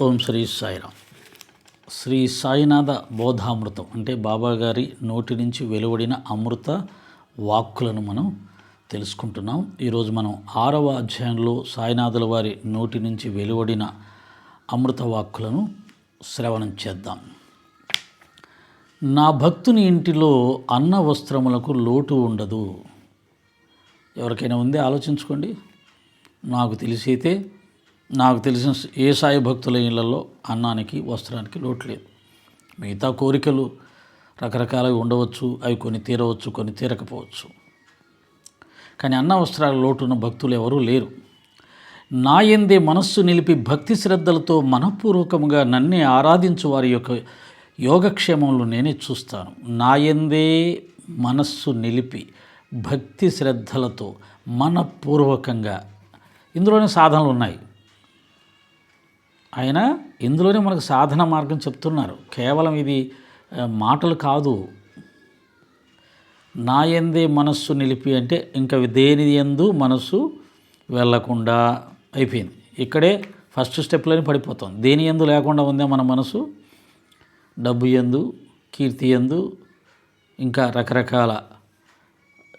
ఓం శ్రీ సాయిరామ్. శ్రీ సాయినాథ బోధామృతం అంటే బాబా గారి నోటి నుంచి వెలువడిన అమృత వాక్కులను మనం తెలుసుకుంటున్నాం. ఈరోజు మనం ఆరవ అధ్యాయంలో సాయినాథుల వారి నోటి నుంచి వెలువడిన అమృత వాక్కులను శ్రవణం చేద్దాం. నా భక్తుని ఇంటిలో అన్న వస్త్రములకు లోటు ఉండదు. ఎవరికైనా ఉందే ఆలోచించుకోండి. నాకు తెలిసైతే నాకు తెలిసిన ఏ సాయి భక్తుల ఇళ్ళలో అన్నానికి వస్త్రానికి లోటు లేదు. మిగతా కోరికలు రకరకాలవి ఉండవచ్చు అవి కొన్ని తీరవచ్చు కొన్ని తీరకపోవచ్చు. కానీ అన్న వస్త్రాల లోటున్న భక్తులు ఎవరూ లేరు. నా ఎందే మనస్సు నిలిపి భక్తి శ్రద్ధలతో మనఃపూర్వకముగా నన్నే ఆరాధించు వారి యొక్క యోగక్షేమంలో నేనే చూస్తాను. నా ఎందే మనస్సు నిలిపి భక్తి శ్రద్ధలతో మనపూర్వకంగా ఇందులోనే సాధనలు ఉన్నాయి. ఆయన ఇందులోనే మనకు సాధన మార్గం చెప్తున్నారు. కేవలం ఇది మాటలు కాదు. నా ఎందే మనస్సు నిలిపి అంటే ఇంకా దేని ఎందు మనస్సు వెళ్ళకుండా అయిపోయింది. ఇక్కడే ఫస్ట్ స్టెప్లోనే పడిపోతాం. దేని ఎందు లేకుండా ఉందే మన మనసు డబ్బు ఎందు కీర్తి ఎందు ఇంకా రకరకాల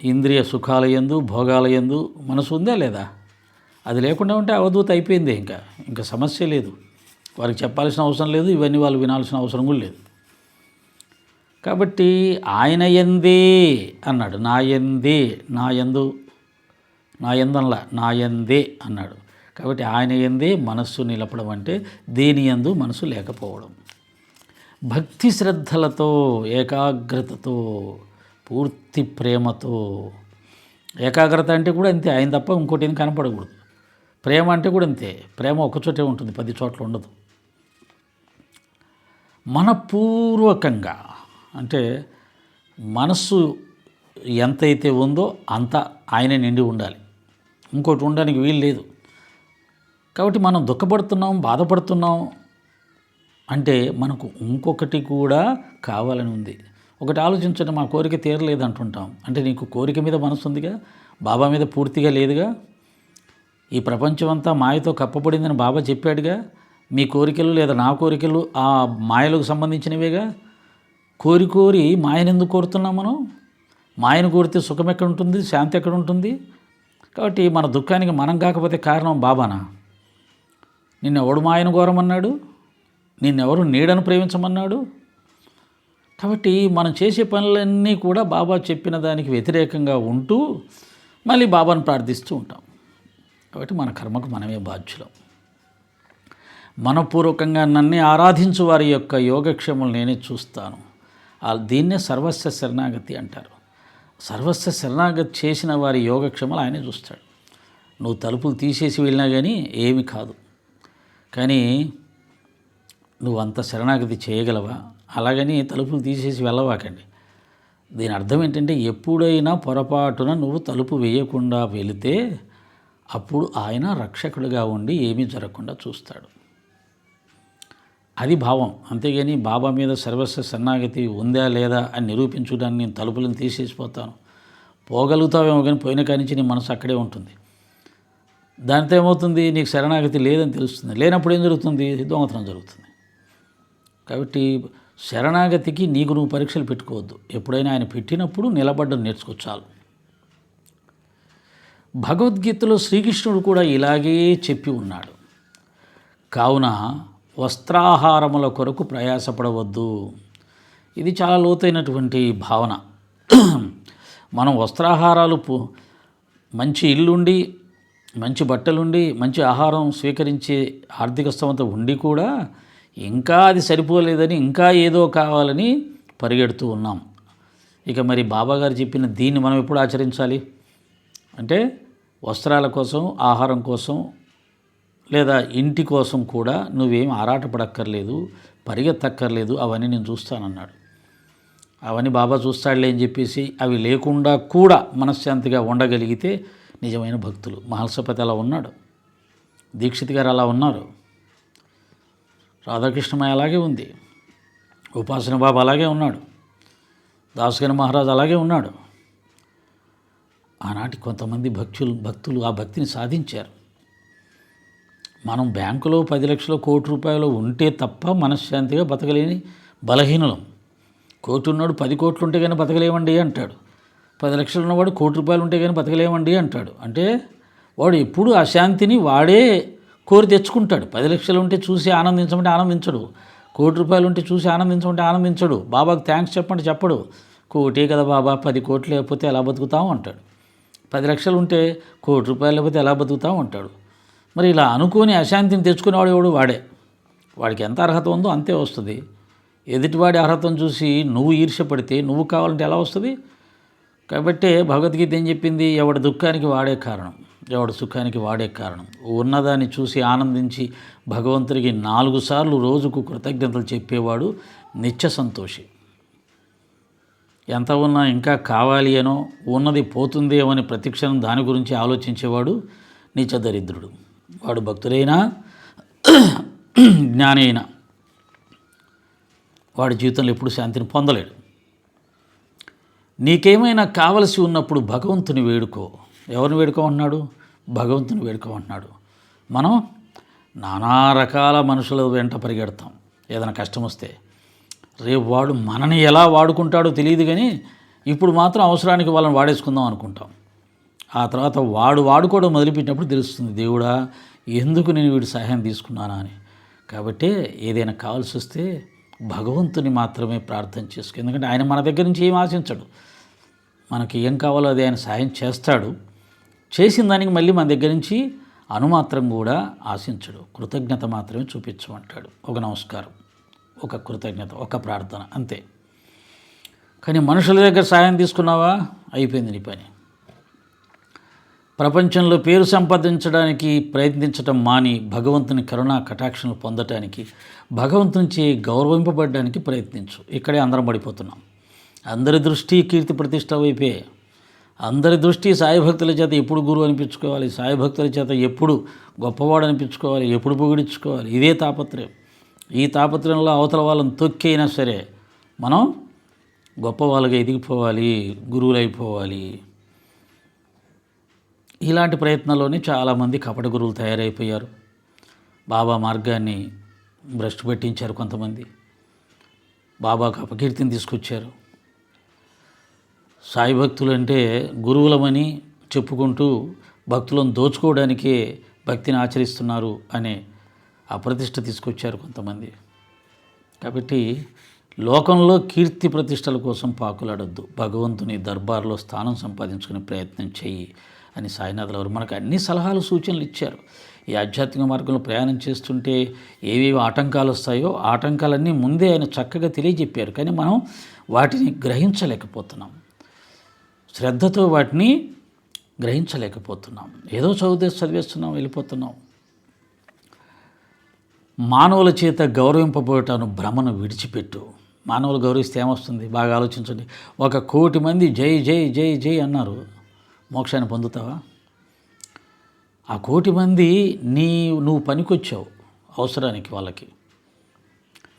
ఇంద్రియ సుఖాల ఎందు భోగాల ఎందు మనసు ఉందా లేదా? అది లేకుండా ఉంటే అవధూత అయిపోయింది ఇంకా. ఇంకా సమస్య లేదు. వారికి చెప్పాల్సిన అవసరం లేదు ఇవన్నీ వాళ్ళు వినాల్సిన అవసరం కూడా లేదు. కాబట్టి ఆయన ఎందే అన్నాడు. నా ఎందే నా ఎందు నా ఎందనలా నా ఎందే అన్నాడు. కాబట్టి ఆయన ఎందే మనస్సు నిలపడం అంటే దేని ఎందు మనసు లేకపోవడం. భక్తి శ్రద్ధలతో ఏకాగ్రతతో పూర్తి ప్రేమతో. ఏకాగ్రత అంటే కూడా అంతే ఆయన తప్ప ఇంకోటి ఏం కనపడకూడదు. ప్రేమ అంటే కూడా అంతే ప్రేమ ఒకచోటే ఉంటుంది పది చోట్ల ఉండదు. మనపూర్వకంగా అంటే మనస్సు ఎంతైతే ఉందో అంత ఆయన నిండి ఉండాలి. ఇంకోటి ఉండడానికి వీలు లేదు. కాబట్టి మనం దుఃఖపడుతున్నాం బాధపడుతున్నాం అంటే మనకు ఇంకొకటి కూడా కావాలని ఉంది. ఒకటి ఆలోచించండి మా కోరిక తీరలేదు అంటుంటాం. అంటే నీకు కోరిక మీద మనసు ఉందిగా బాబా మీద పూర్తిగా లేదుగా? ఈ ప్రపంచం అంతా మాయతో కప్పబడిందని బాబా చెప్పాడుగా మీ కోరికలు లేదా నా కోరికలు ఆ మాయలకు సంబంధించినవేగా? కోరి కోరి మాయను ఎందుకు కోరుతున్నాం మనం? మాయను కోరితే సుఖం ఎక్కడ ఉంటుంది శాంతి ఎక్కడ ఉంటుంది కాబట్టి మన దుఃఖానికి మనం కాకపోతే కారణం బాబానా? నిన్నెవడు మాయను కోరమన్నాడు? నిన్నెవరు నీడను ప్రేమించమన్నాడు? కాబట్టి మనం చేసే పనులన్నీ కూడా బాబా చెప్పిన దానికి వ్యతిరేకంగా ఉంటూ మళ్ళీ బాబాను ప్రార్థిస్తూ ఉంటాం. కాబట్టి మన కర్మకు మనమే బాధ్యులం. మనపూర్వకంగా నన్నే ఆరాధించు వారి యొక్క యోగక్షేమం నేనే చూస్తాను. దీన్నే సర్వస్వ శరణాగతి అంటారు. సర్వస్వ శరణాగతి చేసిన వారి యోగక్షేమాలు ఆయనే చూస్తాడు. నువ్వు తలుపులు తీసేసి వెళ్ళినా కానీ ఏమి కాదు. కానీ నువ్వు అంత శరణాగతి చేయగలవా? అలాగని తలుపులు తీసేసి వెళ్ళవాకండి. దీని అర్థం ఏంటంటే ఎప్పుడైనా పొరపాటున నువ్వు తలుపు వేయకుండా వెళితే అప్పుడు ఆయన రక్షకుడిగా ఉండి ఏమీ జరగకుండా చూస్తాడు. అది భావం. అంతేగాని బాబా మీద సర్వస్వ శరణాగతి ఉందా లేదా అని నిరూపించడానికి నేను తలుపులను తీసేసిపోతాను పోగలుగుతావేమో కానీ పోయిన కానించి నీ మనసు అక్కడే ఉంటుంది. దాంతో ఏమవుతుంది? నీకు శరణాగతి లేదని తెలుస్తుంది. లేనప్పుడు ఏం జరుగుతుంది? దొంగతనం జరుగుతుంది. కాబట్టి శరణాగతికి నీకు నువ్వు పరీక్షలు పెట్టుకోవద్దు. ఎప్పుడైనా ఆయన పెట్టినప్పుడు నిలబడ్డం నేర్చుకో చాలు. భగవద్గీతలో శ్రీకృష్ణుడు కూడా ఇలాగే చెప్పి ఉన్నాడు. కావున వస్త్రాహారముల కొరకు ప్రయాసపడవద్దు. ఇది చాలా లోతైనటువంటి భావన. మనం వస్త్రాహారాలు మంచి ఇల్లుండి మంచి బట్టలుండి మంచి ఆహారం స్వీకరించే ఆర్థిక స్థమత ఉండి కూడా ఇంకా అది సరిపోలేదని ఇంకా ఏదో కావాలని పరిగెడుతూ ఉన్నాం. ఇక మరి బాబాగారు చెప్పిన దీన్ని మనం ఎప్పుడు ఆచరించాలి? అంటే వస్త్రాల కోసం ఆహారం కోసం లేదా ఇంటి కోసం కూడా నువ్వేం ఆరాటపడక్కర్లేదు పరిగెత్తక్కర్లేదు అవన్నీ నేను చూస్తానన్నాడు. అవన్నీ బాబా చూస్తాడులే అని చెప్పేసి అవి లేకుండా కూడా మనశ్శాంతిగా ఉండగలిగితే నిజమైన భక్తులు. మహల్సపతి అలా ఉన్నాడు. దీక్షిత్ గారు అలా ఉన్నారు. రాధాకృష్ణమయ్య అలాగే ఉంది. ఉపాసన బాబు అలాగే ఉన్నాడు. దాసుగని మహారాజ్ అలాగే ఉన్నాడు. ఆనాటి కొంతమంది భక్తులు భక్తులు ఆ భక్తిని సాధించారు. మనం బ్యాంకులో పది లక్షలు కోటి రూపాయలు ఉంటే తప్ప మనశ్శాంతిగా బతకలేని బలహీనులం. కోటి ఉన్నాడు పది కోట్లు ఉంటే కానీ బతకలేమండి అంటాడు. పది లక్షలు ఉన్నవాడు కోటి రూపాయలు ఉంటే కానీ బతకలేమండి అంటాడు. అంటే వాడు ఎప్పుడు ఆ శాంతిని వాడే కోరి తెచ్చుకుంటాడు. పది లక్షలు ఉంటే చూసి ఆనందించమంటే ఆనందించడు. కోటి రూపాయలు ఉంటే చూసి ఆనందించమంటే ఆనందించడు. బాబాకు థ్యాంక్స్ చెప్పండి చెప్పడు. కోటే కదా బాబా పది కోట్లు లేకపోతే ఎలా బతుకుతాం అంటాడు. పది లక్షలు ఉంటే కోటి రూపాయలు లేకపోతే ఎలా బతుకుతాం అంటాడు. మరి ఇలా అనుకోని అశాంతిని తెచ్చుకునేవాడు ఎవడు? వాడే. వాడికి ఎంత అర్హత ఉందో అంతే వస్తుంది. ఎదుటివాడి అర్హతను చూసి నువ్వు ఈర్ష్యపడితే నువ్వు కావాలంటే ఎలా వస్తుంది? కాబట్టి భగవద్గీత ఏం చెప్పింది? ఎవడి దుఃఖానికి వాడే కారణం. ఎవడి సుఖానికి వాడే కారణం. ఉన్నదాన్ని చూసి ఆనందించి భగవంతుడికి నాలుగు సార్లు రోజుకు కృతజ్ఞతలు చెప్పేవాడు నిత్య సంతోషి. ఎంత ఉన్నా ఇంకా కావాలి అనో ఉన్నది పోతుందేమో అని ప్రతిక్షణం దాని గురించి ఆలోచించేవాడు నిత్య దరిద్రుడు. వాడు భక్తుడైనా జ్ఞాని అయినా వాడి జీవితంలో ఎప్పుడు శాంతిని పొందలేడు. నీకేమైనా కావలసి ఉన్నప్పుడు భగవంతుని వేడుకో. ఎవరిని వేడుకోమంటున్నాడు? భగవంతుని వేడుకోమంటున్నాడు. మనం నానా రకాల మనుషుల వెంట పరిగెడతాం. ఏదైనా కష్టం వస్తే. రేపు వాడు మనని ఎలా వాడుకుంటాడో తెలియదు కానీ ఇప్పుడు మాత్రం అవసరానికి వాళ్ళని వాడేసుకుందాం అనుకుంటాం. ఆ తర్వాత వాడు వాడుకోవడం మొదలుపెట్టినప్పుడు తెలుస్తుంది దేవుడా ఎందుకు నేను వీడి సహాయం తీసుకున్నానా అని. కాబట్టి ఏదైనా కావాల్సి వస్తే భగవంతుని మాత్రమే ప్రార్థన చేసుకో. ఎందుకంటే ఆయన మన దగ్గర నుంచి ఏం ఆశించడు. మనకి ఏం కావాలో అది ఆయన సాయం చేస్తాడు. చేసిన దానికి మళ్ళీ మన దగ్గర నుంచి అనుమాత్రం కూడా ఆశించడు. కృతజ్ఞత మాత్రమే చూపించమంటాడు. ఒక నమస్కారం ఒక కృతజ్ఞత ఒక ప్రార్థన అంతే. కానీ మనుషుల దగ్గర సాయం తీసుకున్నావా? అయిపోయింది నీ పని. ప్రపంచంలో పేరు సంపాదించడానికి ప్రయత్నించడం మాని భగవంతుని కరుణా కటాక్షలు పొందటానికి భగవంతునిచే గౌరవింపబడడానికి ప్రయత్నించు. ఇక్కడే అందరం పడిపోతున్నాం. అందరి దృష్టి కీర్తి ప్రతిష్ట వైపే. అందరి దృష్టి సాయి భక్తుల చేత ఎప్పుడు గురువు అనిపించుకోవాలి? సాయి భక్తుల చేత ఎప్పుడు గొప్పవాడు అనిపించుకోవాలి? ఎప్పుడు పొగిడించుకోవాలి? ఇదే తాపత్రయం. ఈ తాపత్రయంలో అవతల వాళ్ళని తొక్కైనా సరే మనం గొప్ప వాళ్ళగా ఎదిగిపోవాలి గురువులు అయిపోవాలి ఇలాంటి ప్రయత్నంలోనే చాలామంది కపట గురువులు తయారైపోయారు. బాబా మార్గాన్ని భ్రష్టు పెట్టించారు కొంతమంది. బాబాకు అపకీర్తిని తీసుకొచ్చారు. సాయి భక్తులు అంటే గురువులమని చెప్పుకుంటూ భక్తులను దోచుకోవడానికే భక్తిని ఆచరిస్తున్నారు అనే అప్రతిష్ట తీసుకొచ్చారు కొంతమంది. కాబట్టి లోకంలో కీర్తి ప్రతిష్టల కోసం పాకులాడొద్దు. భగవంతుని దర్బార్లో స్థానం సంపాదించుకునే ప్రయత్నం చెయ్యి. అని సాయినాథుల వారు మనకు అన్ని సలహాలు సూచనలు ఇచ్చారు. ఈ ఆధ్యాత్మిక మార్గంలో ప్రయాణం చేస్తుంటే ఏవేవి ఆటంకాలు వస్తాయో ఆటంకాలన్నీ ముందే ఆయన చక్కగా తెలియజెప్పారు. కానీ మనం వాటిని గ్రహించలేకపోతున్నాం. శ్రద్ధతో వాటిని గ్రహించలేకపోతున్నాం. ఏదో చదివితే చదివేస్తున్నాం వెళ్ళిపోతున్నాం. మానవుల చేత గౌరవింపబోటాను భ్రమను విడిచిపెట్టు. మానవులు గౌరవిస్తే ఏమొస్తుంది? బాగా ఆలోచించండి. ఒక కోటి మంది జై జై జై జై అన్నారు. మోక్షాన్ని పొందుతావా? ఆ కోటి మంది నీ నువ్వు పనికొచ్చావు అవసరానికి వాళ్ళకి.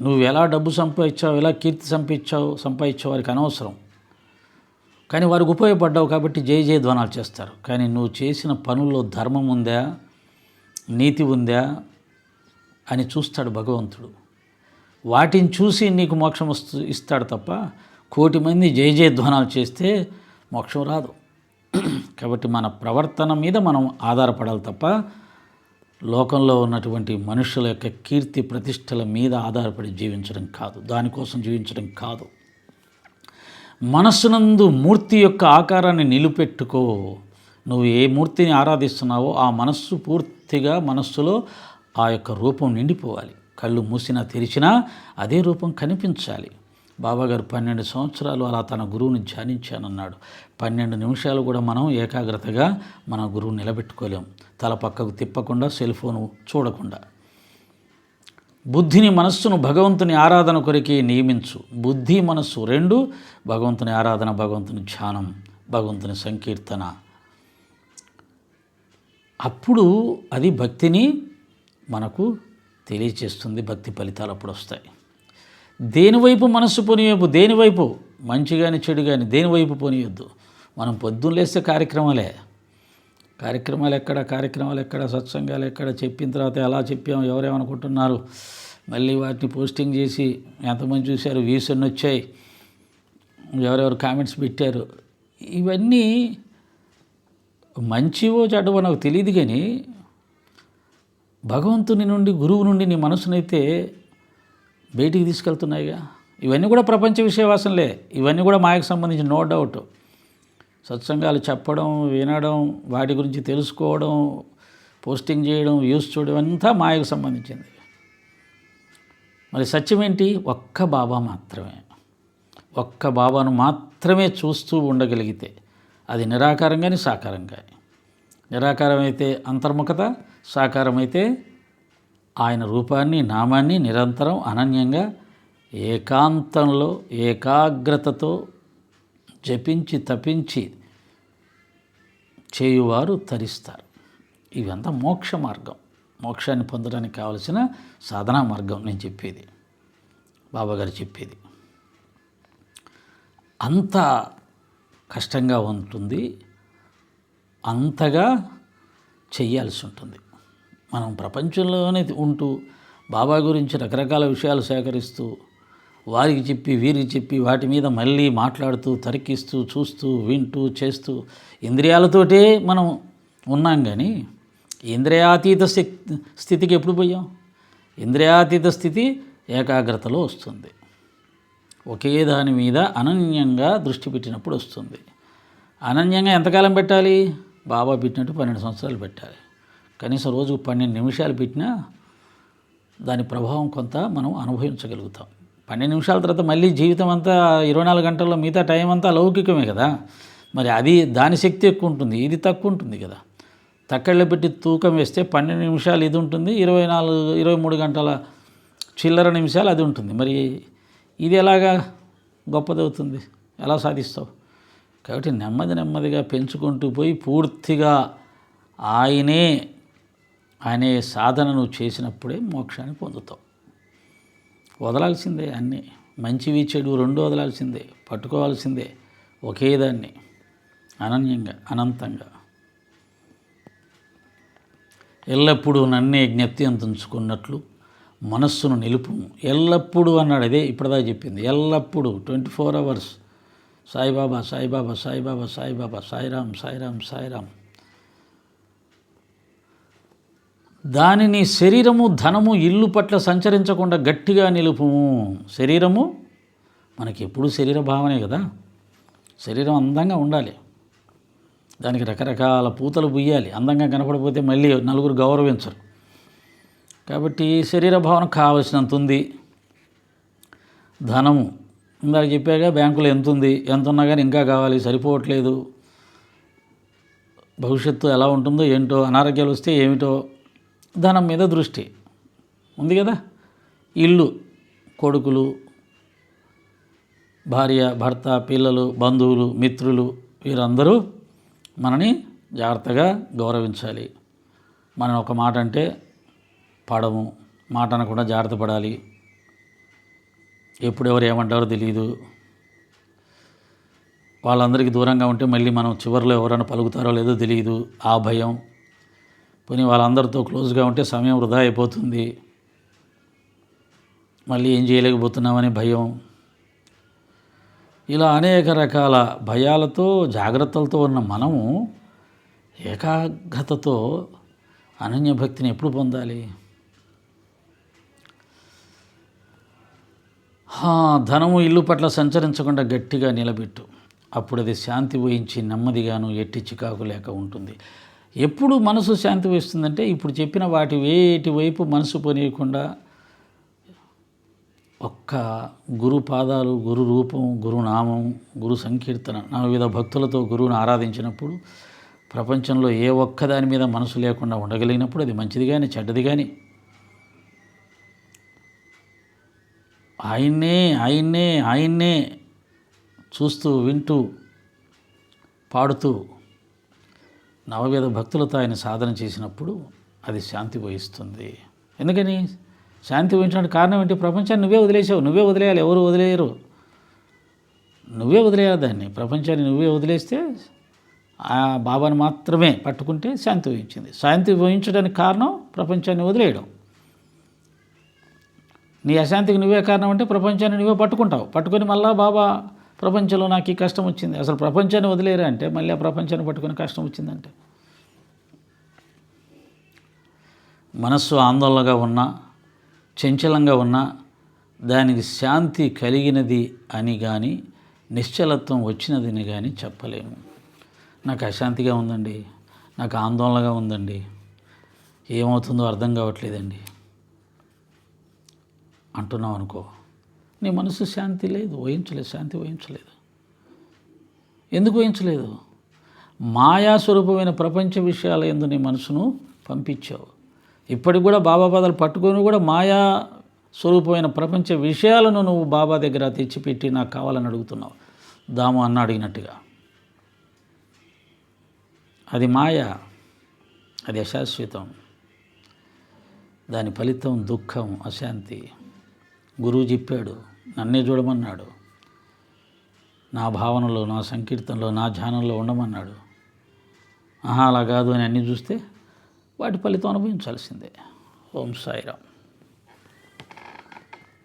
నువ్వు ఎలా డబ్బు సంపాదించావు ఎలా కీర్తి సంపాదించావు సంపాదించావు వారికి అనవసరం. కానీ వారికి ఉపయోగపడ్డావు కాబట్టి జై జయ ధ్వనాలు చేస్తారు. కానీ నువ్వు చేసిన పనుల్లో ధర్మం ఉందా నీతి ఉందా అని చూస్తాడు భగవంతుడు. వాటిని చూసి నీకు మోక్షం వస్తు ఇస్తాడు తప్ప కోటి మంది జయ జయ ధ్వనాలు చేస్తే మోక్షం రాదు. కాబట్టి మన ప్రవర్తన మీద మనం ఆధారపడాలి తప్ప లోకంలో ఉన్నటువంటి మనుషుల యొక్క కీర్తి ప్రతిష్టల మీద ఆధారపడి జీవించడం కాదు. దానికోసం జీవించడం కాదు. మనస్సునందు మూర్తి యొక్క ఆకారాన్ని నిలుపెట్టుకో. నువ్వు ఏ మూర్తిని ఆరాధిస్తున్నావో ఆ మనస్సు పూర్తిగా మనస్సులో ఆ యొక్క రూపం నిండిపోవాలి. కళ్ళు మూసినా తెరిచినా అదే రూపం కనిపించాలి. బాబాగారు పన్నెండు సంవత్సరాలు అలా తన గురువుని ధ్యానించానన్నాడు. పన్నెండు నిమిషాలు కూడా మనం ఏకాగ్రతగా మన గురువు నిలబెట్టుకోలేం. తల పక్కకు తిప్పకుండా సెల్ ఫోను చూడకుండా. బుద్ధిని మనస్సును భగవంతుని ఆరాధన కొరికి నియమించు. బుద్ధి మనస్సు రెండు భగవంతుని ఆరాధన భగవంతుని ధ్యానం భగవంతుని సంకీర్తన. అప్పుడు అది భక్తిని మనకు తెలియచేస్తుంది. భక్తి ఫలితాలు అప్పుడు వస్తాయి. దేనివైపు మనస్సు పోనీయపు దేనివైపు మంచి కానీ చెడు కానీ దేనివైపు పోనీయొద్దు? మనం పొద్దున్న లేస్తే కార్యక్రమాలే. కార్యక్రమాలు ఎక్కడ కార్యక్రమాలు ఎక్కడ సత్సంగాలు ఎక్కడ? చెప్పిన తర్వాత ఎలా చెప్పాం? ఎవరేమనుకుంటున్నారు? మళ్ళీ వాటిని పోస్టింగ్ చేసి ఎంతమంది చూశారు? వ్యూస్ ఎన్ని వచ్చాయి? ఎవరెవరు కామెంట్స్ పెట్టారు? ఇవన్నీ మంచివో చెడ్డవో నాకు తెలియదు కానీ భగవంతుని నుండి గురువు నుండి నీ మనసునైతే బయటికి తీసుకెళ్తున్నాయిగా. ఇవన్నీ కూడా ప్రపంచ విషయవాసనలే ఇవన్నీ కూడా మాయకు సంబంధించి నో డౌట్ సత్సంగాలు చెప్పడం వినడం వాటి గురించి తెలుసుకోవడం పోస్టింగ్ చేయడం వ్యూస్ చూడడం అంతా మాయకు సంబంధించింది. మరి సత్యం ఏంటి? ఒక్క బాబా మాత్రమే. ఒక్క బాబాను మాత్రమే చూస్తూ ఉండగలిగితే అది నిరాకారం కానీ సాకారం కానీ నిరాకారం అయితే అంతర్ముఖత సాకారమైతే ఆయన రూపాన్ని నామాన్ని నిరంతరం అనన్యంగా ఏకాంతంలో ఏకాగ్రతతో జపించి తపించి చేయువారు తరిస్తారు. ఇవంతా మోక్ష మార్గం. మోక్షాన్ని పొందడానికి కావలసిన సాధనా మార్గం నేను చెప్పేది. బాబాగారు చెప్పేది. అంత కష్టంగా ఉంటుంది. అంతగా చెయ్యాల్సి ఉంటుంది. మనం ప్రపంచంలోనే ఉంటూ బాబా గురించి రకరకాల విషయాలు సేకరిస్తూ వారికి చెప్పి వీరికి చెప్పి వాటి మీద మళ్ళీ మాట్లాడుతూ తరికిస్తూ చూస్తూ వింటూ చేస్తూ ఇంద్రియాలతోటే మనం ఉన్నాం కానీ ఇంద్రియాతీత శక్తి స్థితికి ఎప్పుడు పోయాం? ఇంద్రియాతీత స్థితి ఏకాగ్రతలో వస్తుంది. ఒకే దాని మీద అనన్యంగా దృష్టి పెట్టినప్పుడు వస్తుంది. అనన్యంగా ఎంతకాలం పెట్టాలి? బాబా పెట్టినట్టు పన్నెండు సంవత్సరాలు పెట్టాలి. కనీసం రోజుకు పన్నెండు నిమిషాలు పెట్టినా దాని ప్రభావం కొంత మనం అనుభవించగలుగుతాం. పన్నెండు నిమిషాల తర్వాత మళ్ళీ జీవితం అంతా ఇరవై నాలుగు గంటల్లో మిగతా టైం అంతా లౌకికమే కదా. మరి అది దాని శక్తి ఎక్కువ ఉంటుంది ఇది తక్కువ ఉంటుంది కదా. తక్కళ్ళ పెట్టి తూకం వేస్తే పన్నెండు నిమిషాలు ఇది ఉంటుంది ఇరవై నాలుగు ఇరవై మూడు గంటల చిల్లర నిమిషాలు అది ఉంటుంది. మరి ఇది ఎలాగా గొప్పదవుతుంది? ఎలా సాధిస్తావు? కాబట్టి నెమ్మది నెమ్మదిగా పెంచుకుంటూ పోయి పూర్తిగా ఆయనే అనే సాధనను చేసినప్పుడే మోక్షాన్ని పొందుతావు. వదలాల్సిందే అన్నీ. మంచివి చెడు రెండు వదలాల్సిందే. పట్టుకోవాల్సిందే ఒకే దాన్ని. అనన్యంగా అనంతంగా. ఎల్లప్పుడూ నన్నే జ్ఞప్తి అందించుకున్నట్లు మనస్సును నిలుపు ఎల్లప్పుడూ అన్నాడు. అదే ఇప్పటిదా చెప్పింది. ఎల్లప్పుడూ twenty four hours Saibaba Saibaba Saibaba Saibaba Sairam Sairam Sairam. దానిని శరీరము ధనము ఇల్లు పట్ల సంచరించకుండా గట్టిగా నిలుపుము. శరీరము మనకి ఎప్పుడు శరీర భావనే కదా. శరీరం అందంగా ఉండాలి. దానికి రకరకాల పూతలు పుయ్యాలి అందంగా కనపడిపోతే మళ్ళీ నలుగురు గౌరవించరు. కాబట్టి శరీర భావన కావలసినంత ఉంది. ధనము. ఇందాక చెప్పాక బ్యాంకులో ఎంత ఉంది ఎంత ఉన్నా కానీ ఇంకా కావాలి సరిపోవట్లేదు. భవిష్యత్తు ఎలా ఉంటుందో ఏంటో అనారోగ్యాలు వస్తే ఏమిటో ధనం మీద దృష్టి. ఉంది కదా? ఇల్లు కొడుకులు భార్య భర్త పిల్లలు బంధువులు మిత్రులు వీరందరూ మనని జాగ్రత్తగా గౌరవించాలి. మనం ఒక మాట అంటే పడము. మాట అనకుండా జాగ్రత్త పడాలి. ఎప్పుడు ఎవరు ఏమంటారో తెలియదు వాళ్ళందరికీ దూరంగా ఉంటే మళ్ళీ మనం చివరిలో ఎవరైనా పలుకుతారో లేదో తెలియదు ఆ భయం. పోనీ వాళ్ళందరితో క్లోజ్గా ఉంటే సమయం వృధా అయిపోతుంది. మళ్ళీ ఏం చేయలేకపోతున్నామనే భయం. ఇలా అనేక రకాల భయాలతో జాగ్రత్తలతో ఉన్న మనము ఏకాగ్రతతో అనన్య భక్తిని ఎప్పుడు పొందాలి? ధనము ఇల్లు పట్ల సంచరించకుండా గట్టిగా నిలబెట్టు. అప్పుడు అది శాంతి వహించి నెమ్మదిగాను ఎట్టి చికాకు లేక ఉంటుంది. ఎప్పుడు మనసు శాంతి వేస్తుందంటే ఇప్పుడు చెప్పిన వాటి వేటి వైపు మనసు పోనీయకుండా ఒక్క గురు పాదాలు గురు రూపం గురు నామం గురు సంకీర్తన నా వివిధ భక్తులతో గురువుని ఆరాధించినప్పుడు ప్రపంచంలో ఏ ఒక్క దాని మీద మనసు లేకుండా ఉండగలిగినప్పుడు అది మంచిది కానీ చెడ్డది కానీ ఆయన్నే ఆయన్నే ఆయన్నే చూస్తూ వింటూ పాడుతూ నవవేద భక్తులతో ఆయన సాధన చేసినప్పుడు అది శాంతి వహిస్తుంది. ఎందుకని? శాంతి వహించడానికి కారణం ఏంటి? ప్రపంచాన్ని నువ్వే వదిలేసావు. నువ్వే వదిలేయాలి. ఎవరు వదిలేయరు? నువ్వే వదిలేయాలి దాన్ని. ప్రపంచాన్ని నువ్వే వదిలేస్తే ఆ బాబాను మాత్రమే పట్టుకుంటే శాంతి వహించింది. శాంతి వహించడానికి కారణం ప్రపంచాన్ని వదిలేయడం. నీ అశాంతికి నువ్వే కారణం అంటే ప్రపంచాన్ని నువ్వే పట్టుకుంటావు. పట్టుకొని మళ్ళా బాబా ప్రపంచంలో నాకు ఈ కష్టం వచ్చింది. అసలు ప్రపంచాన్ని వదిలేరా అంటే మళ్ళీ ఆ ప్రపంచాన్ని పట్టుకుని కష్టం వచ్చిందంటే. మనస్సు ఆందోళనగా ఉన్నా చంచలంగా ఉన్నా దానికి శాంతి కలిగినది అని కానీ నిశ్చలత్వం వచ్చినదని కానీ చెప్పలేము. నాకు అశాంతిగా ఉందండి. నాకు ఆందోళనగా ఉందండి. ఏమవుతుందో అర్థం కావట్లేదండి. అంటున్నావు అనుకో నీ మనసు శాంతి లేదు. వహించలేదు శాంతి వహించలేదు ఎందుకు వహించలేదు మాయా స్వరూపమైన ప్రపంచ విషయాల ఎందు నీ మనసును పంపించావు. ఇప్పటికి కూడా బాబా పదాలు పట్టుకొని కూడా మాయా స్వరూపమైన ప్రపంచ విషయాలను నువ్వు బాబా దగ్గర తెచ్చిపెట్టి నాకు కావాలని అడుగుతున్నావు. దాము అన్న అడిగినట్టుగా. అది మాయ? అది అశాశ్వతం. దాని ఫలితం దుఃఖం అశాంతి. గురువు చెప్పాడు నన్నే చూడమన్నాడు. నా భావనలో నా సంకీర్తనలో నా ధ్యానంలో ఉండమన్నాడు. ఆహా అలా కాదు అని అన్నీ చూస్తే వాటి ఫలితం అనుభవించాల్సిందే. ఓం సాయిరామ్.